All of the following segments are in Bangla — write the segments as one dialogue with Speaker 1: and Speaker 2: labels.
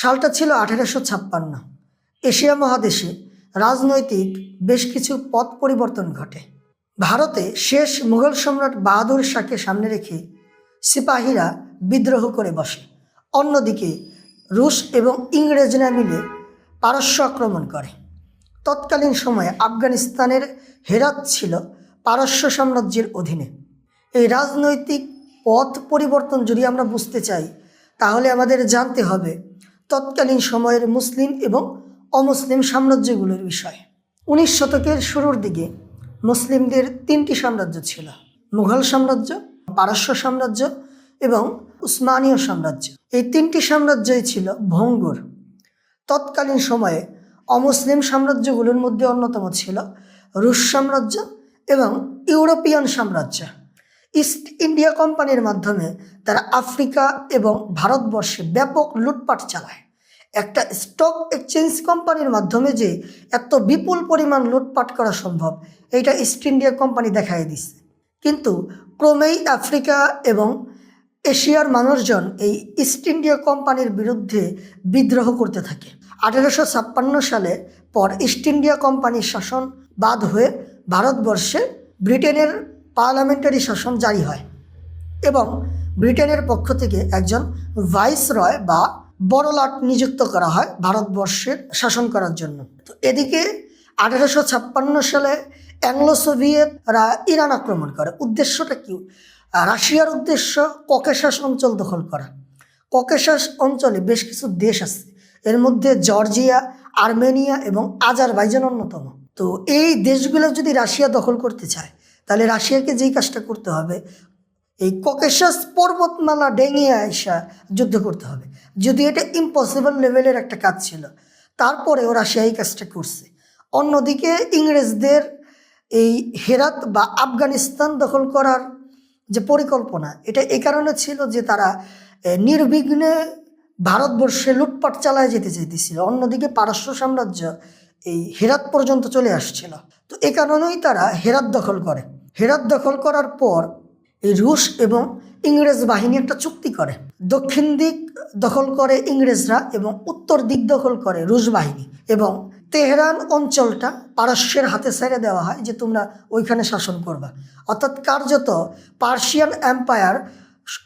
Speaker 1: সালটা ছিল আঠেরোশো ছাপ্পান্ন। এশিয়া মহাদেশে রাজনৈতিক বেশ কিছু পথ পরিবর্তন ঘটে। ভারতে শেষ মুঘল সম্রাট বাহাদুর শাহকে সামনে রেখে সিপাহীরা বিদ্রোহ করে বসে। অন্যদিকে রুশ এবং ইংরেজরা মিলে পারস্য আক্রমণ করে। তৎকালীন সময়ে আফগানিস্তানের হেরাত ছিল পারস্য সাম্রাজ্যের অধীনে। এই রাজনৈতিক পথ পরিবর্তন যদি আমরা বুঝতে চাই, তাহলে আমাদের জানতে হবে তৎকালীন সময়ের মুসলিম এবং অমুসলিম সাম্রাজ্যগুলোর বিষয়। উনিশ শতকের শুরুর দিকে মুসলিমদের তিনটি সাম্রাজ্য ছিল, মুঘল সাম্রাজ্য, পারস্য সাম্রাজ্য এবং উসমানীয় সাম্রাজ্য। এই তিনটি সাম্রাজ্যই ছিল ভঙ্গুর। তৎকালীন সময়ে অমুসলিম সাম্রাজ্যগুলোর মধ্যে অন্যতম ছিল রুশ সাম্রাজ্য এবং ইউরোপিয়ান সাম্রাজ্য। ইস্ট ইন্ডিয়া কোম্পানির মাধ্যমে তারা আফ্রিকা এবং ভারতবর্ষে ব্যাপক লুটপাট চালায়। একটা স্টক এক্সচেঞ্জ কোম্পানির মাধ্যমে যে এত বিপুল পরিমাণ লুটপাট করা সম্ভব, এইটা ইস্ট ইন্ডিয়া কোম্পানি দেখাই দিছে। কিন্তু ক্রমেই আফ্রিকা এবং এশিয়ার মানুষজন এই ইস্ট ইন্ডিয়া কোম্পানির বিরুদ্ধে বিদ্রোহ করতে থাকে। আঠেরোশো ছাপ্পান্ন সালে পর ইস্ট ইন্ডিয়া কোম্পানির শাসন বাদ হয়ে ভারতবর্ষে ব্রিটেনের পার্লামেন্টারি শাসন জারি হয় এবং ব্রিটেনের পক্ষ থেকে একজন ভাইস রয় বা বড়লাট নিযুক্ত করা হয় ভারতবর্ষের শাসন করার জন্য। তো এদিকে আঠারোশো ছাপ্পান্ন সালে অ্যাংলো সোভিয়েতরা ইরান আক্রমণ করে। উদ্দেশ্যটা কি? রাশিয়ার উদ্দেশ্য ককেশাস অঞ্চল দখল করা। ককেশাস অঞ্চলে বেশ কিছু দেশ আছে। এর মধ্যে জর্জিয়া, আর্মেনিয়া এবং আজারবাইজান অন্যতম। তো এই দেশগুলো যদি রাশিয়া দখল করতে চায় তাহলে রাশিয়াকে যেই কাজটা করতে হবে, এই ককেশাস পর্বতমালা ডেঙিয়ে আইসা যুদ্ধ করতে হবে। যদি এটা ইম্পসিবল লেভেলের একটা কাজ ছিল, তারপরেও রাশিয়া এই কাজটা করছে। অন্যদিকে ইংরেজদের এই হেরাত বা আফগানিস্তান দখল করার যে পরিকল্পনা, এটা এ কারণে ছিল যে তারা নির্বিঘ্নে ভারতবর্ষে লুটপাট চালায় যেতে চাইতেছিল। অন্যদিকে পারস্য সাম্রাজ্য এই হেরাত পর্যন্ত চলে আসছিল। তো এ কারণেই তারা হেরাত দখল করে। হেরাত দখল করার পর এই রুশ এবং ইংরেজ বাহিনী একটা চুক্তি করে। দক্ষিণ দিক দখল করে ইংরেজরা এবং উত্তর দিক দখল করে রুশ বাহিনী এবং তেহরান অঞ্চলটা পারস্যের হাতে ছেড়ে দেওয়া হয় যে তোমরা ওইখানে শাসন করবা। অর্থাৎ কার্যত পার্সিয়ান এম্পায়ার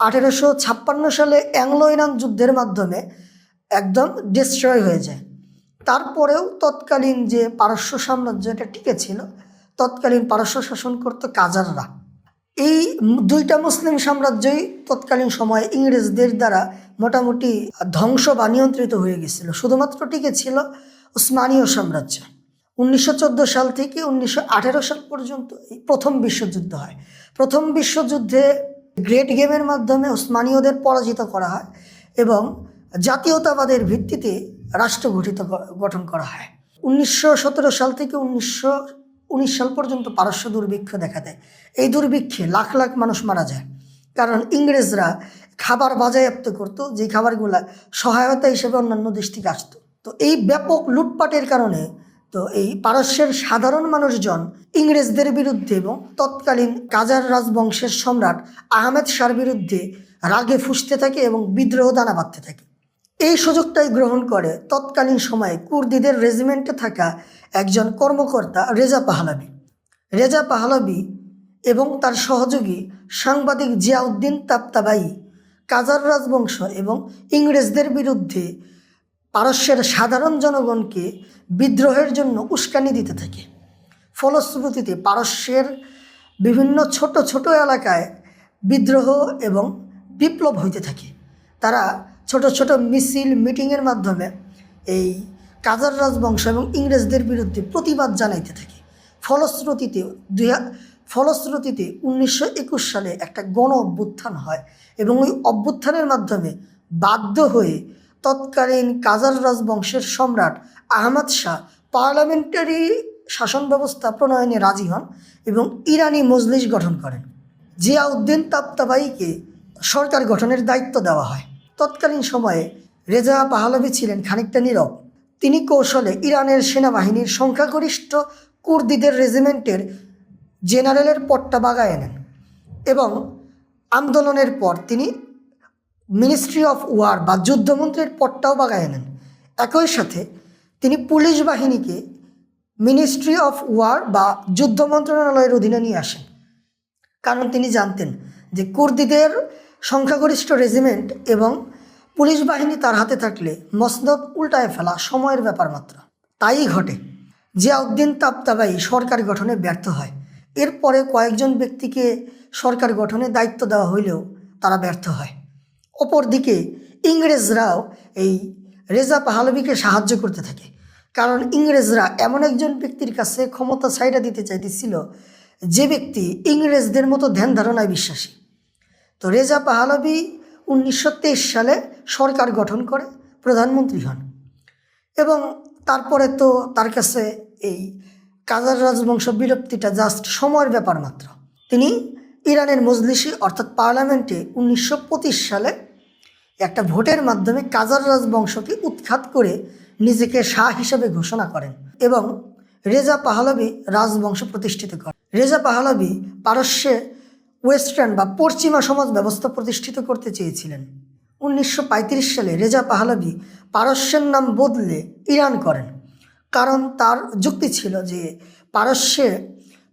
Speaker 1: আঠেরোশো ছাপ্পান্ন সালে অ্যাংলো ইরান যুদ্ধের মাধ্যমে একদম ডিস্ট্রয় হয়ে যায়। তারপরেও তৎকালীন যে পারস্য সাম্রাজ্য, এটা টিকে ছিল। তৎকালীন পারস্য শাসন করতো কাজাররা। এই দুইটা মুসলিম সাম্রাজ্যই তৎকালীন সময়ে ইংরেজদের দ্বারা মোটামুটি ধ্বংস বা নিয়ন্ত্রিত হয়ে গেছিল। শুধুমাত্র টিকে ছিল উসমানীয় সাম্রাজ্য। উনিশশো চোদ্দ সাল থেকে উনিশশো আঠেরো সাল পর্যন্ত প্রথম বিশ্বযুদ্ধ হয়। প্রথম বিশ্বযুদ্ধে গ্রেট গেমের মাধ্যমে উসমানীয়দের পরাজিত করা হয় এবং জাতীয়তাবাদের ভিত্তিতে রাষ্ট্র গঠিত গঠন করা হয়। উনিশশো সতেরো সাল থেকে উনিশশো উনিশ সাল পর্যন্ত পারস্য দুর্ভিক্ষ দেখা দেয়। এই দুর্ভিক্ষে লাখ লাখ মানুষ মারা যায়। কারণ ইংরেজরা খাবার বাজায়াপ্ত করতো, যে খাবারগুলো সহায়তা হিসেবে অন্যান্য দেশ থেকে আসতো। তো এই ব্যাপক লুটপাটের কারণে তো এই পারস্যের সাধারণ মানুষজন ইংরেজদের বিরুদ্ধে এবং তৎকালীন কাজার রাজবংশের সম্রাট আহমেদ শাহর বিরুদ্ধে রাগে ফুসতে থাকে এবং বিদ্রোহ দানা বাঁধতে থাকে। এই সুযোগটাই গ্রহণ করে তৎকালীন সময়ে কুর্দিদের রেজিমেন্টে থাকা একজন কর্মকর্তা রেজা পাহলাবি রেজা পাহলাবি এবং তার সহযোগী সাংবাদিক জিয়াউদ্দিন তাপ্তাবাই কাজার রাজবংশ এবং ইংরেজদের বিরুদ্ধে পারস্যের সাধারণ জনগণকে বিদ্রোহের জন্য উস্কানি দিতে থাকে। ফলশ্রুতিতে পারস্যের বিভিন্ন ছোট ছোট এলাকায় বিদ্রোহ এবং বিপ্লব হইতে থাকে। তারা ছোট ছোট মিছিল মিটিংয়ের মাধ্যমে এই কাজার রাজবংশ এবং ইংরেজদের বিরুদ্ধে প্রতিবাদ জানাইতে থাকে। ফলশ্রুতিতে দুই ফলশ্রুতিতে উনিশশো একুশ সালে একটা গণ অভ্যুত্থান হয় এবং ওই অভ্যুত্থানের মাধ্যমে বাধ্য হয়ে তৎকালীন কাজার রাজবংশের সম্রাট আহমদ শাহ পার্লামেন্টারি শাসন ব্যবস্থা প্রণয়নে রাজি হন এবং ইরানি মজলিস গঠন করেন। জিয়াউদ্দিন তাপ্তাবাইকে সরকার গঠনের দায়িত্ব দেওয়া হয়। তৎকালীন সময়ে রেজা পাহলাবি ছিলেন খানিকটা নীরব। তিনি কৌশলে ইরানের সেনাবাহিনীর সংখ্যাগরিষ্ঠ কুর্দিদের রেজিমেন্টের জেনারেলের পট্টা বাগায় নেন এবং আন্দোলনের পর তিনি মিনিস্ট্রি অফ ওয়ার বা যুদ্ধমন্ত্রীর পদটাও বাগায় নেন। একই সাথে তিনি পুলিশ বাহিনীকে মিনিস্ট্রি অফ ওয়ার বা যুদ্ধ মন্ত্রণালয়ের অধীনে নিয়ে আসেন। কারণ তিনি জানতেন যে কুর্দিদের সংখ্যাগরিষ্ঠ রেজিমেন্ট এবং পুলিশ বাহিনী তার হাতে থাকলে মসনদ উল্টায় ফেলা সময়ের ব্যাপার মাত্র। তাই ঘটে। জিয়াউদ্দিন তাবতাবাই সরকার গঠনে ব্যর্থ হয়। এরপরে কয়েকজন ব্যক্তিকে সরকার গঠনে দায়িত্ব দেওয়া হইলেও তারা ব্যর্থ হয়। অপরদিকে ইংরেজরাও এই রেজা পাহালবিকে সাহায্য করতে থাকে। কারণ ইংরেজরা এমন একজন ব্যক্তির কাছে ক্ষমতা ছাইড়া দিতে চাইতেছিল যে ব্যক্তি ইংরেজদের মতো ধ্যান ধারণায় বিশ্বাসী। তো রেজা পাহালবি উনিশশো তেইশ সালে সরকার গঠন করে, প্রধানমন্ত্রী হন। এবং তারপরে তো তার কাছে এই কাজার রাজবংশ বিলুপ্তিটা জাস্ট সময়ের ব্যাপার মাত্র। তিনি ইরানের মজলিসি অর্থাৎ পার্লামেন্টে উনিশশো পঁচিশ সালে একটা ভোটের মাধ্যমে কাজার রাজবংশকে উৎখাত করে নিজেকে শাহ হিসেবে ঘোষণা করেন এবং রেজা পাহলবি রাজবংশ প্রতিষ্ঠিত করেন। রেজা পাহলবি পারস্যে ওয়েস্টার্ন বা পশ্চিমা সমাজ ব্যবস্থা প্রতিষ্ঠিত করতে চেয়েছিলেন। উনিশশো পঁয়ত্রিশ সালে রেজা পাহলবি পারস্যের নাম বদলে ইরান করেন। কারণ তার যুক্তি ছিল যে পারস্যে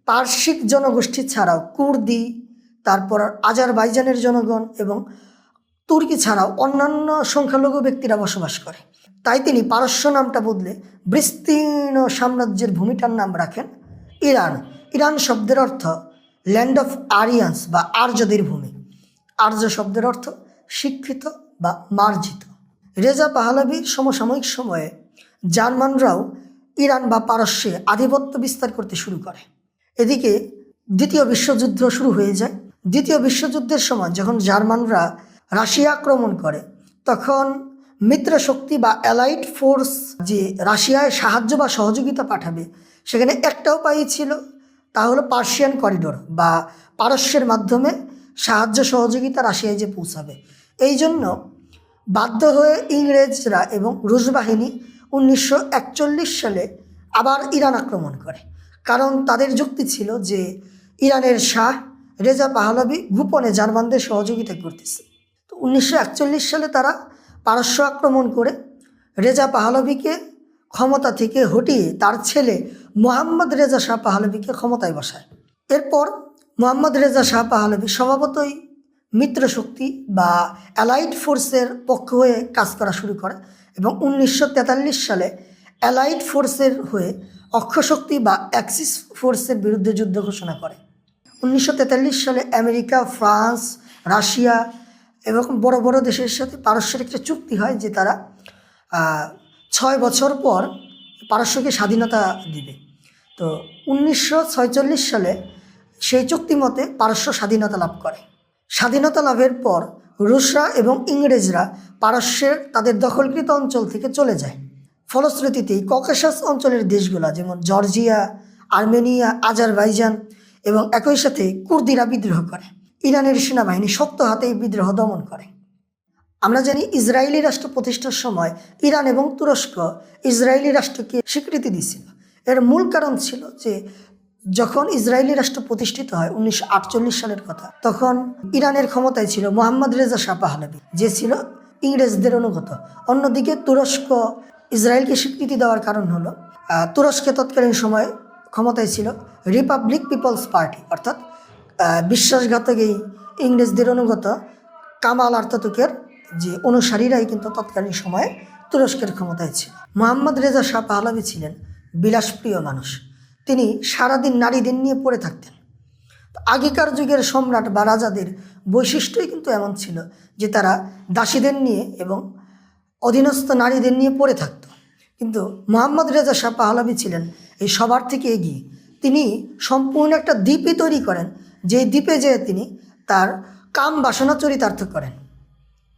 Speaker 1: পার্শ্বিক জনগোষ্ঠী ছাড়াও কুর্দি, তারপর আজারবাইজানের জনগণ এবং তুর্কি ছাড়াও অন্যান্য সংখ্যালঘু ব্যক্তিরা বসবাস করে। তাই তিনি পারস্য নামটা বদলে বিস্তীর্ণ সাম্রাজ্যের ভূমিটার নাম রাখেন ইরান। ইরান শব্দের অর্থ ল্যান্ড অফ আরিয়ান্স বা আর্যদের ভূমি আর্য শব্দের অর্থ শিক্ষিত বা মার্জিত। রেজা পাহলাবির সমসাময়িক সময়ে জার্মানরাও ইরান বা পারস্যে আধিপত্য বিস্তার করতে শুরু করে। এদিকে দ্বিতীয় বিশ্বযুদ্ধ শুরু হয়ে যায়। দ্বিতীয় বিশ্বযুদ্ধের সময় যখন জার্মানরা রাশিয়া আক্রমণ করে, তখন মিত্র শক্তি বা অ্যালাইড ফোর্স যে রাশিয়ায় সাহায্য বা সহযোগিতা পাঠাবে, সেখানে একটা উপায় ছিল তা হলো পার্সিয়ান করিডোর বা পারস্যের মাধ্যমে সাহায্য সহযোগিতা রাশিয়ায় যে পৌঁছাবে। এই জন্য বাধ্য হয়ে ইংরেজরা এবং রুশ বাহিনী উনিশশো একচল্লিশ সালে আবার ইরান আক্রমণ করে। কারণ তাদের যুক্তি ছিল যে ইরানের শাহ রেজা পাহলাবি গোপনে জার্মানদের সহযোগিতা করতেছে। তো উনিশশো একচল্লিশ সালে তারা পারস্য আক্রমণ করে রেজা পাহলবিকে ক্ষমতা থেকে হটিয়ে তার ছেলে মোহাম্মদ রেজা শাহ পাহলবিকে ক্ষমতায় বসায়। এরপর মোহাম্মদ রেজা শাহ পাহলবি স্বভাবতই মিত্র শক্তি বা অ্যালাইড ফোর্সের পক্ষ হয়ে কাজ করা শুরু করে এবং উনিশশো তেতাল্লিশ সালে অ্যালাইড ফোর্সের হয়ে অক্ষশক্তি বা অ্যাক্সিস ফোর্সের বিরুদ্ধে যুদ্ধ ঘোষণা করে। উনিশশো তেতাল্লিশ সালে আমেরিকা, ফ্রান্স, রাশিয়া এবং বড় বড় দেশের সাথে পারস্যের একটা চুক্তি হয় যে তারা ছয় বছর পর পারস্যকে স্বাধীনতা দিবে। তো উনিশশো সালে সেই চুক্তি মতে পারস্য স্বাধীনতা লাভ করে। স্বাধীনতা লাভের পর রুশরা এবং ইংরেজরা পারস্যের তাদের দখলকৃত অঞ্চল থেকে চলে যায়। ফলশ্রুতিতেই ককেশাস অঞ্চলের দেশগুলা যেমন জর্জিয়া, আর্মেনিয়া, আজারবাইজান এবং একই সাথে কুর্দিরা বিদ্রোহ করে। ইরানের সেনাবাহিনী শক্ত হাতে বিদ্রোহ দমন করে। আমরা জানি ইসরায়েলি রাষ্ট্র প্রতিষ্ঠার সময় ইরান এবং তুরস্ক ইসরায়েলি রাষ্ট্রকে স্বীকৃতি দিয়েছিল। এর মূল কারণ ছিল যে যখন ইসরায়েলি রাষ্ট্র প্রতিষ্ঠিত হয় উনিশশো আটচল্লিশ সালের কথা, তখন ইরানের ক্ষমতায় ছিল মোহাম্মদ রেজা শাহ পাহলাবি যে ছিল ইংরেজদের অনুগত। অন্যদিকে তুরস্ক ইসরায়েলকে স্বীকৃতি দেওয়ার কারণ হলো তুরস্কে তৎকালীন সময় ক্ষমতায় ছিল রিপাবলিক পিপলস পার্টি, অর্থাৎ বিশ্বাসঘাতক এই ইংরেজদের অনুগত কামাল আর্তাতুকের যে অনুসারীরাই কিন্তু তৎকালীন সময়ে তুরস্কের ক্ষমতায় ছিল। মোহাম্মদ রেজা শাহ পাহলাবি ছিলেন বিলাসপ্রিয় মানুষ। তিনি সারাদিন নারীদের নিয়ে পড়ে থাকতেন। আগেকার যুগের সম্রাট বা রাজাদের বৈশিষ্ট্যই কিন্তু এমন ছিল যে তারা দাসীদের নিয়ে এবং অধীনস্থ নারীদের নিয়ে পড়ে থাকত। কিন্তু মোহাম্মদ রেজা শাহ পাহলাবি ছিলেন এই সবার থেকে এগিয়ে। তিনি সম্পূর্ণ একটা দ্বীপই তৈরি করেন যে দ্বীপে যেয়ে তিনি তার কাম বাসনা চরিতার্থ করেন।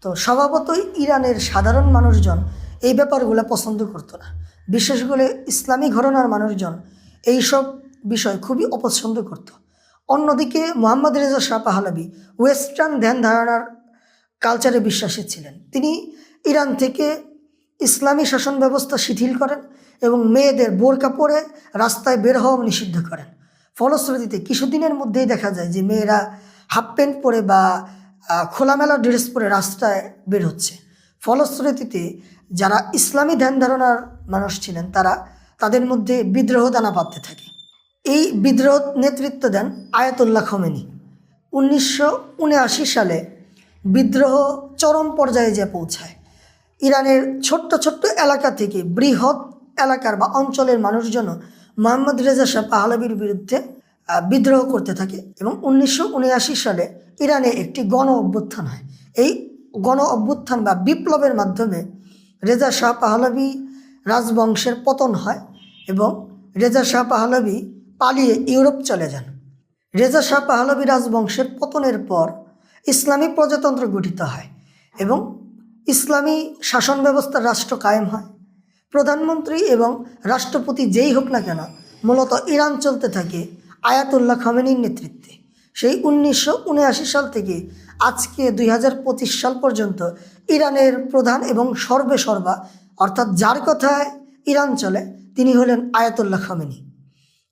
Speaker 1: তো স্বভাবতই ইরানের সাধারণ মানুষজন এই ব্যাপারগুলো পছন্দ করতো না। বিশেষ করে ইসলামী ঘরনার মানুষজন এইসব বিষয় খুবই অপছন্দ করত। অন্যদিকে Mohammad Reza Shah Pahlavi western ধ্যান ধারণার কালচারে বিশ্বাসী ছিলেন। তিনি ইরান থেকে ইসলামী শাসন ব্যবস্থা শিথিল করেন এবং মেয়েদের বোরকা পরে রাস্তায় বের হওয়া নিষিদ্ধ করেন। ফলশ্রুতিতে কিছুদিনের মধ্যেই দেখা যায় যে মেয়েরা হাফ প্যান্ট পরে বা খোলামেলা ড্রেস পরে রাস্তায় বের হচ্ছে। ফলশ্রুতিতে যারা ইসলামী ধ্যান ধারণার মানুষ ছিলেন, তারা তাদের মধ্যে বিদ্রোহ দানা পাততে থাকে। এই বিদ্রোহ নেতৃত্ব দেন আয়াতুল্লাহ খমেনি। উনিশশো উনআশি সালে বিদ্রোহ চরম পর্যায়ে যে পৌঁছায়। ইরানের ছোট্ট ছোট্ট এলাকা থেকে বৃহৎ এলাকার বা অঞ্চলের মানুষজন মোহাম্মদ রেজা শাহ পাহলাবির বিরুদ্ধে বিদ্রোহ করতে থাকে এবং উনিশশো উনআশি সালে ইরানে একটি গণ অভ্যুত্থান হয়। এই গণ অভ্যুত্থান বা বিপ্লবের মাধ্যমে রেজা শাহ পাহলাবি রাজবংশের পতন হয় এবং রেজা শাহ পাহলাবি পালিয়ে ইউরোপ চলে যান। রেজা শাহ পাহলবী রাজবংশের পতনের পর ইসলামী প্রজাতন্ত্র গঠিত হয় এবং ইসলামী শাসন ব্যবস্থার রাষ্ট্র কায়েম হয়। প্রধানমন্ত্রী এবং রাষ্ট্রপতি যেই হোক না কেন, মূলত ইরান চলতে থাকে আয়াতুল্লাহ খামেনির নেতৃত্বে। সেই উনিশশো উনআশি সাল থেকে আজকে দুই হাজার পঁচিশ সাল পর্যন্ত ইরানের প্রধান এবং সর্বে সর্বা অর্থাৎ যার কথায় ইরান চলে, তিনি হলেন আয়াতুল্লাহ খামেনি।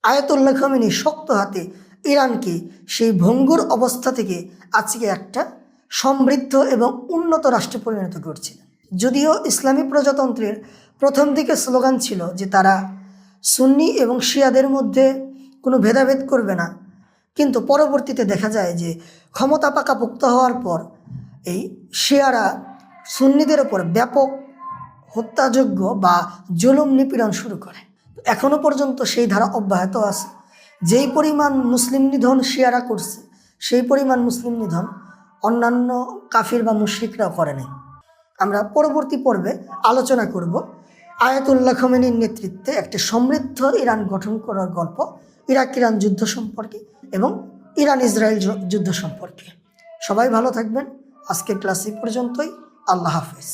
Speaker 1: আয়াতুল্লাহ খামেনি শক্ত হাতে ইরানকে সেই ভঙ্গুর অবস্থা থেকে আজকে একটা সমৃদ্ধ এবং উন্নত রাষ্ট্রে পরিণত করছিলেন যদিও ইসলামী প্রজাতন্ত্রের প্রথম দিকে স্লোগান ছিল যে তারা সুন্নি এবং শিয়াদের মধ্যে কোনো ভেদাভেদ করবে না কিন্তু পরবর্তীতে দেখা যায় যে ক্ষমতা পাকাপোক্ত হওয়ার পর এই শিয়ারা সুন্নিদের ওপর ব্যাপক হত্যাযোগ্য বা জুলুম নিপীড়ন শুরু করে। এখনও পর্যন্ত সেই ধারা অব্যাহত আছে। যেই পরিমাণ মুসলিম নিধন শিয়ারা করছে, সেই পরিমাণ মুসলিম নিধন অন্যান্য কাফির বা মুশ্রিকরাও করে নাই আমরা পরবর্তী পর্বে আলোচনা করব আয়াতুল্লাহ খমেনির নেতৃত্বে একটি সমৃদ্ধ ইরান গঠন করার গল্প ইরাক ইরান যুদ্ধ সম্পর্কে এবং ইরান ইসরায়েল যুদ্ধ সম্পর্কে। সবাই ভালো থাকবেন। আজকের ক্লাস এই পর্যন্তই। আল্লাহ হাফেজ।